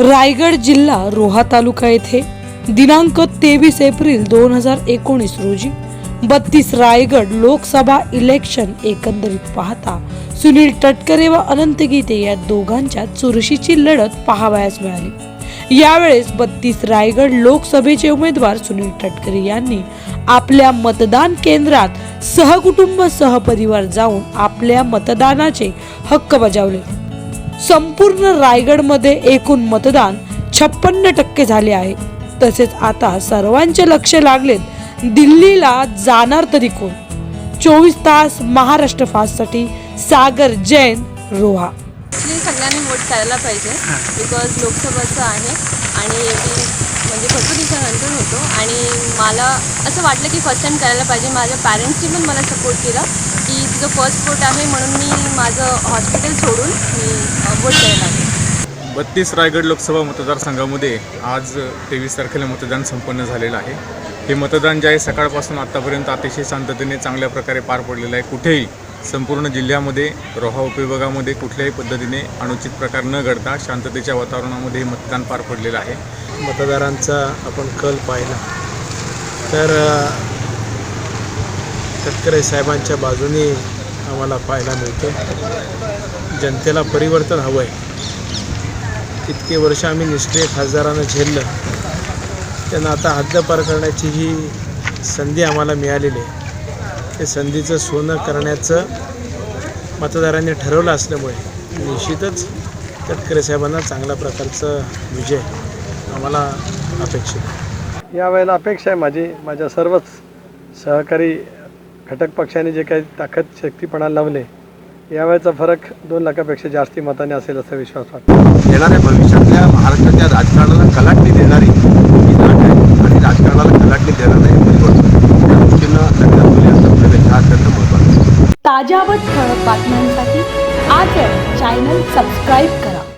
रायगड जिल्हा रोहा तालुका येथे दिनांक तेवीस एप्रिल दोन हजार एकोणीस रोजी बत्तीस रायगड लोकसभा इलेक्शन एकंदरीत पाहता सुनील तटकरे व अनंत गीते या दोघांच्या चुरशीची लढत पाहावयास मिळाली. यावेळेस बत्तीस रायगड लोकसभेचे उमेदवार सुनील तटकरे यांनी आपल्या मतदान केंद्रात सहकुटुंब सहपरिवार जाऊन आपल्या मतदानाचे हक्क बजावले. संपूर्ण रायगडमध्ये एकूण मतदान छप्पन्न टक्के झाले आहे. तसेच आता सर्वांचे लक्ष लागलेत दिल्लीला जाणार तरी कोण? चोवीस तास महाराष्ट्र फास्टसाठी सागर जैन रोहा. सगळ्यांनी वोट करायला पाहिजे बिकॉज लोकसभेचं आहे आणि म्हणजे भरपूर दिवसानंतर होतो आणि मला असं वाटलं की फर्स्ट टाईम करायला पाहिजे. माझ्या पॅरेंट्सनी पण मला सपोर्ट केला की तुझं फर्स्ट वोट आहे म्हणून मी माझं हॉस्पिटल सोडून मी बत्तीस रायगड लोकसभा मतदारसंघामध्ये आज तेवीस तारखेला मतदान संपन्न झालेलं आहे. हे मतदान जे आहे सकाळपासून आत्तापर्यंत अतिशय शांततेने चांगल्या प्रकारे पार पडलेलं आहे. कुठेही संपूर्ण जिल्ह्यामध्ये रोहा उपविभागामध्ये कुठल्याही पद्धतीने अनुचित प्रकार न घडता शांततेच्या वातावरणामध्ये हे मतदान पार पडलेलं आहे. मतदारांचा आपण कल पाहिला. तर तटकरे साहेबांच्या बाजूने आम्हाला पाहायला मिळतं जनतेला परिवर्तन हवं आहे इतके वर्ष आम्ही निष्क्रिय खासदारानं झेललं. त्यांना आता हद्दपार करण्याची ही संधी आम्हाला मिळालेली आहे. ते संधीचं सोनं करण्याचं मतदारांनी ठरवलं असल्यामुळे निश्चितच तटकरे साहेबांना चांगल्या प्रकारचं विजय आम्हाला अपेक्षित आहे. यावेळेला अपेक्षा आहे माझी. माझ्या सर्वच सहकारी घटक पक्षाने जे काही ताकद शक्तीपणा लावले यावेळेचा फरक दोन लाखापेक्षा जास्ती मताने असेल असा विश्वास वाटतो. येणाऱ्या भविष्यातल्या महाराष्ट्राच्या राजकारणाला कलाटणी देणारी ही जागा आहे आणि राजकारणाला कलाटणी देणार नाही परिवर्तन त्या दृष्टीनं लक्षात ठेवले असं प्रवेश हा अत्यंत महत्त्वाचा आहे. ताज्या व ठळक बातम्यांसाठी आज चॅनल सबस्क्राईब करा.